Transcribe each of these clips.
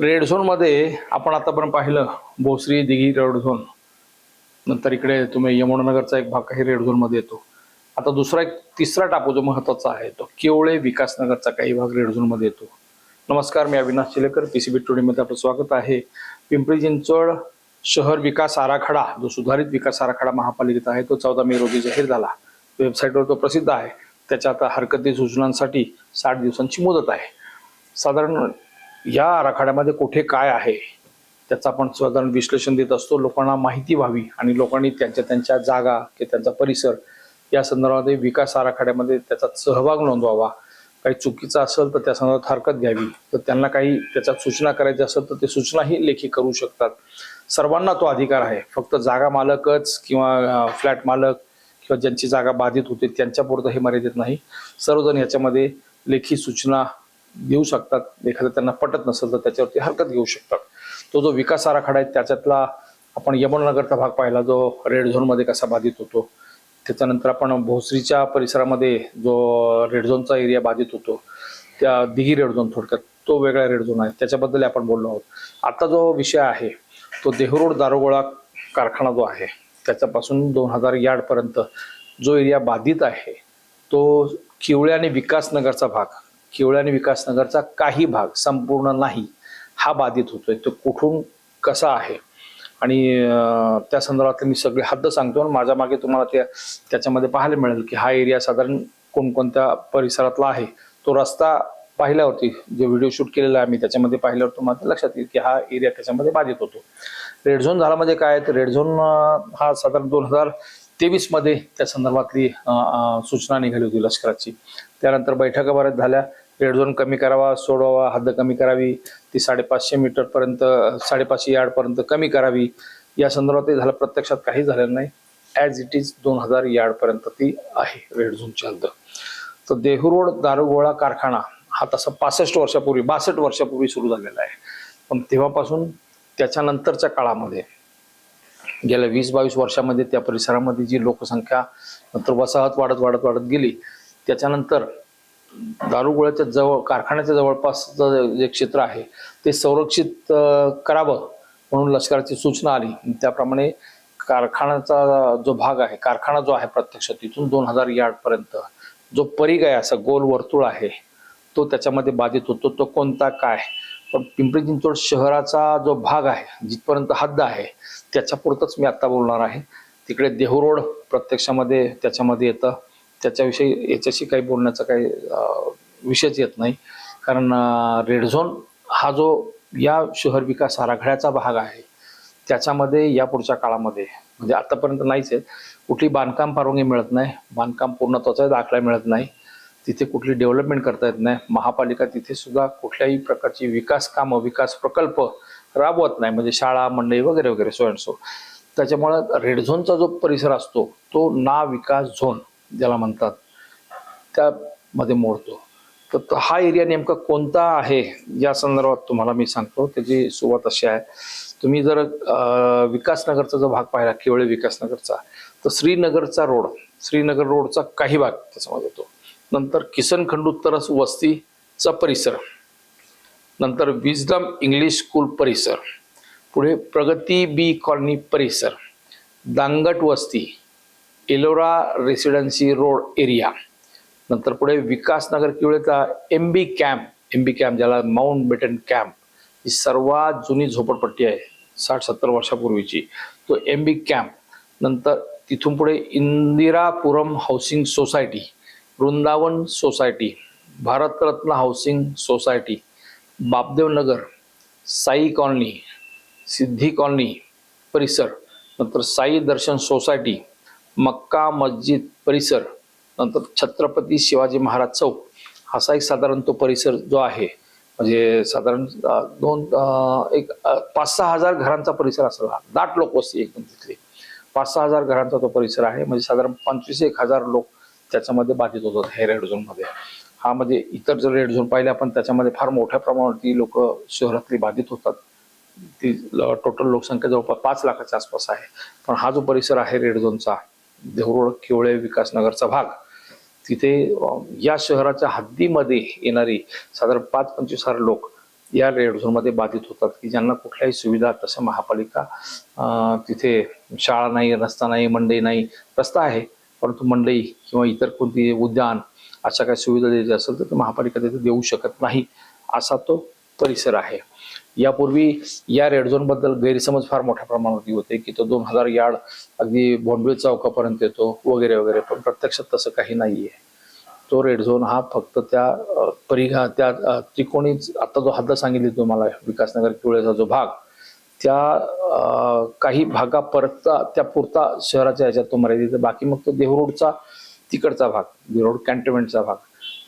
Red झोनमध्ये आपण आतापर्यंत पाहिलं भोसरी दिघी रेड झोन नंतर इकडे तुम्ही यमुनानगरचा एक भाग काही रेड झोनमध्ये येतो. आता दुसरा एक तिसरा टापू जो महत्त्वाचा आहे तो केवळे विकासनगरचा काही भाग रेड झोनमध्ये येतो. नमस्कार मी Avinash Chilekar P C B टुडेमध्ये आपलं स्वागत आहे. पिंपरी चिंचवड शहर विकास आराखडा जो सुधारित विकास आराखडा महापालिकेत आहे तो चौदा मे रोजी जाहीर झाला. वेबसाईटवर तो प्रसिद्ध आहे. त्याच्या आता हरकती सूचनांसाठी साठ दिवसांची मुदत आहे. साधारण या आराखड्यामध्ये कुठे काय आहे त्याचं आपण साधारण विश्लेषण देत असतो. लोकांना माहिती व्हावी आणि लोकांनी त्यांच्या त्यांच्या जागा किंवा त्यांचा परिसर या संदर्भामध्ये विकास आराखड्यामध्ये त्याचा सहभाग नोंदवावा. काही चुकीचं असेल तर त्या संदर्भात हरकत घ्यावी. तर त्यांना काही त्याच्यात सूचना करायची असेल तर ते सूचनाही लेखी करू शकतात. सर्वांना तो अधिकार आहे. फक्त जागा मालकच किंवा फ्लॅट मालक किंवा ज्यांची जागा बाधित होते त्यांच्यापुरतं हे मर्यादित नाही. सर्वजण याच्यामध्ये लेखी सूचना घेऊ शकतात. एखादं त्यांना पटत नसेल तर त्याच्यावरती हरकत घेऊ शकतात. तो जो विकास आराखडा आहे त्याच्यातला आपण यमुनानगरचा भाग पाहिला जो रेड झोनमध्ये कसा बाधित होतो. त्याच्यानंतर आपण भोसरीच्या परिसरामध्ये जो रेड झोनचा एरिया बाधित होतो त्या दिघी रेड झोन थोडक्यात तो वेगळा रेड झोन आहे. त्याच्याबद्दल आपण बोललो आहोत. आता जो विषय आहे तो देहरोड दारुगोळा कारखाना जो आहे त्याच्यापासून दोन हजार यार्डपर्यंत जो एरिया बाधित आहे तो किवळे आणि विकासनगरचा भाग केवळ आणि विकासनगरचा काही भाग संपूर्ण नाही हा बाधित होतोय. तो कुठून कसा आहे? आणि त्या संदर्भातले मी सगळे हद्द सांगतो आणि माझ्या मागे तुम्हाला त्या त्याच्यामध्ये पाहायला मिळेल की हा एरिया साधारण कोणकोणत्या परिसरातला आहे. तो रस्ता पाहिल्यावरती जे व्हिडिओ शूट केलेला आहे मी त्याच्यामध्ये पाहिल्यावर तुम्हाला लक्षात येईल की हा एरिया त्याच्यामध्ये बाधित होतो. रेड झोन झाला म्हणजे काय? तर रेड झोन हा साधारण दोन हजार तेवीसमध्ये त्या संदर्भातली सूचना निघाली होती लष्कराची. त्यानंतर बैठका बऱ्याच झाल्या. रेड झोन कमी करावा सोडवावा हद्द कमी करावी ती साडेपाचशे मीटरपर्यंत साडेपाचशे यार्डपर्यंत कमी करावी. या संदर्भात झालं. प्रत्यक्षात काही झालेलं नाही. ॲज इट इज दोन हजार यार्डपर्यंत ती आहे रेड झोनची हद्द. तर देहू रोड दारुगोळा कारखाना हा तसा पासष्ट वर्षापूर्वी बासष्ट वर्षापूर्वी सुरू झालेला आहे. पण तेव्हापासून त्याच्यानंतरच्या काळामध्ये गेल्या वीस बावीस वर्षामध्ये त्या परिसरामध्ये जी लोकसंख्या नंतर वसाहत वाढत वाढत वाढत गेली त्याच्यानंतर दारुगोळ्याच्या जवळ कारखान्याच्या जवळपासचं जे क्षेत्र आहे ते संरक्षित करावं म्हणून लष्कराची सूचना आली. त्याप्रमाणे कारखान्याचा जो भाग आहे कारखाना जो आहे प्रत्यक्ष तिथून दोन हजार यार्डपर्यंत जो परिघ आहे असा गोल वर्तुळ आहे तो त्याच्यामध्ये बाधित होतो. तो कोणता काय? पण पिंपरी चिंचवड शहराचा जो भाग आहे जिथपर्यंत हद्द आहे त्याच्यापुरतंच मी आत्ता बोलणार आहे. तिकडे देहरोड प्रत्यक्षामध्ये त्याच्यामध्ये येतं. त्याच्याविषयी याच्याशी काही बोलण्याचा काही विषयच येत नाही. कारण रेड झोन हा जो या शहर विकास आराखड्याचा भाग आहे त्याच्यामध्ये या पुढच्या काळामध्ये म्हणजे आतापर्यंत नाहीच आहे. कुठली बांधकाम परवानगी मिळत नाही. बांधकाम पूर्णत्वाचा दाखला मिळत नाही. तिथे कुठली डेव्हलपमेंट करता येत नाही. महापालिका तिथे सुद्धा कुठल्याही प्रकारची विकास कामं विकास प्रकल्प राबवत नाही. म्हणजे शाळा मंडई वगैरे वगैरे सो अँड सो त्याच्यामुळं रेड झोनचा जो परिसर असतो तो ना विकास झोन ज्याला म्हणतात त्यामध्ये मोडतो. तर हा एरिया नेमका कोणता आहे? या संदर्भात तुम्हाला मी सांगतो. त्याची सुरुवात अशी आहे. तुम्ही जर विकासनगरचा जो भाग पाहिला केवळ विकासनगरचा तर श्रीनगरचा रोड श्रीनगर रोडचा काही भाग त्याच्यामध्ये येतो. नंतर किसन खंडूत्तरस वस्तीचा परिसर. नंतर विजडम इंग्लिश स्कूल परिसर. पुढे प्रगती बी कॉलनी परिसर. दांगट वस्ती एलोरा रेसिडेन्सी रोड एरिया. नंतर पुढे Vikasnagar किवळेचा M B camp M B camp ज्याला माउंट बेटन कॅम्प ही सर्वात जुनी झोपडपट्टी आहे साठ सत्तर वर्षापूर्वीची. तो एम बी कॅम्प नंतर तिथून पुढे Indirapuram housing society Vrindavan society Bharatratna housing society Bapdev Nagar Sai colony Siddhi colony परिसर नंतर साई दर्शन सोसायटी मक्का मस्जिद परिसर नंतर छत्रपती शिवाजी महाराज चौक. असा एक साधारण तो परिसर जो आहे म्हणजे साधारण दोन एक पाच सहा हजार घरांचा परिसर असला. दाट लोकवस्ती एकदम तिथली. पाच सहा हजार घरांचा तो परिसर आहे. म्हणजे साधारण पंचवीस एक हजार लोक त्याच्यामध्ये बाधित होतात हे रेड झोनमध्ये हा म्हणजे इतर जर रेड झोन पाहिले आपण त्याच्यामध्ये फार मोठ्या प्रमाणावरती लोक शहरातली बाधित होतात. ती टोटल लोकसंख्या जवळपास पाच लाखाच्या आसपास आहे. पण हा जो परिसर आहे रेड झोनचा देवरोड किवळे विकासनगरचा भाग तिथे या शहराच्या हद्दीमध्ये येणारी साधारण पाच पंचवीस हजार लोक या रेड झोनमध्ये बाधित होतात की ज्यांना कुठल्याही सुविधा तसं महापालिका तिथे शाळा नाही रस्ता नाही मंडई नाही रस्ता आहे. परंतु मंडई किंवा इतर कोणती उद्यान अशा काही सुविधा द्यायची असेल तर महापालिका तिथे देऊ शकत नाही असा तो परिसर आहे. यापूर्वी या रेड झोनबद्दल गैरसमज फार मोठ्या प्रमाणात होते की तो दोन हजार यार्ड अगदी बॉम्बे चौकापर्यंत येतो वगैरे वगैरे पण प्रत्यक्षात तसं काही नाहीये. तो रेड झोन हा फक्त त्या परिघा त्या त्रिकोणी आता जो हद्द सांगितली तुम्हाला विकासनगर किवळेचा जो भाग त्या काही भागा परतता त्या पुरता शहराच्या ह्याच्यात तो मर्यादित बाकी मग तो देहरोडचा तिकडचा भाग देहरोड कॅन्टोनमेंटचा भाग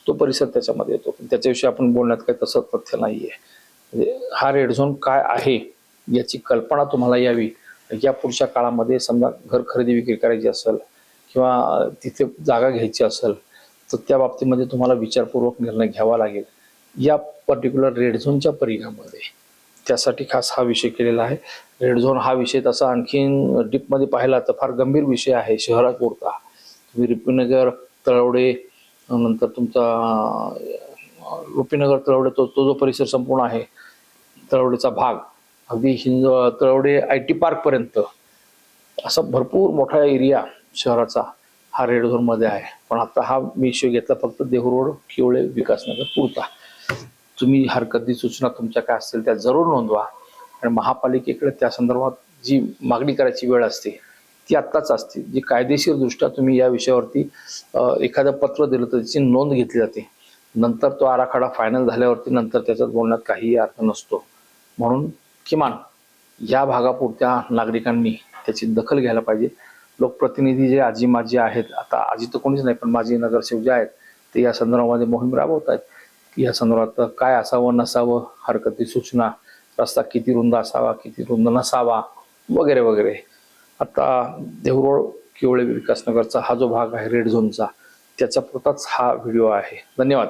तो परिसर त्याच्यामध्ये येतो. पण त्याच्याविषयी आपण बोलण्यात काही तसं तथ्य नाहीये. म्हणजे हा रेड झोन काय आहे याची कल्पना तुम्हाला यावी. या पुढच्या काळामध्ये समजा घर खरेदी विक्री करायची असेल किंवा तिथे जागा घ्यायची असेल तर त्या बाबतीमध्ये तुम्हाला विचारपूर्वक निर्णय घ्यावा लागेल. या पर्टिक्युलर रेड झोनच्या परिघामध्ये. त्यासाठी खास हा विषय केलेला आहे. रेड झोन हा विषय तसा आणखीन डीपमध्ये पाहिला तर फार गंभीर विषय आहे शहरापुरता तुम्ही रुपीनगर तळवडे नंतर तुमचा रुपीनगर तळवडे तो तो जो परिसर संपूर्ण आहे तळवडेचा भाग अगदी हिंद तळवडे आय टी पार्कपर्यंत असा भरपूर मोठा एरिया शहराचा हा रेड झोनमध्ये आहे. पण आता हा मी इश्यू घेतला फक्त देहू रोड किवळे विकासनगर पुरता. तुम्ही हरकती सूचना तुमच्या काय असतील त्या जरूर नोंदवा. आणि महापालिकेकडे त्या संदर्भात जी मागणी करायची वेळ असते ती आत्ताच असते. जी कायदेशीर दृष्ट्या तुम्ही या विषयावरती एखादं पत्र दिलं तर त्याची नोंद घेतली जाते. नंतर तो आराखडा फायनल झाल्यावरती नंतर त्याच्यात बोलण्यात काहीही अर्थ नसतो. म्हणून किमान या भागापुरत्या नागरिकांनी त्याची दखल घ्यायला पाहिजे. लोकप्रतिनिधी जे आजी माजी आहेत आता आजी तर कोणीच नाही पण माजी नगरसेवक जे आहेत ते या संदर्भामध्ये मोहीम राबवत आहेत. या संदर्भात काय असावं नसावं हरकती सूचना रस्ता किती रुंद असावा किती रुंद नसावा वगैरे वगैरे. आता देवरोड किवळे विकासनगरचा हा जो भाग आहे रेड झोनचा त्याचा पुरताच हा व्हिडिओ आहे. धन्यवाद.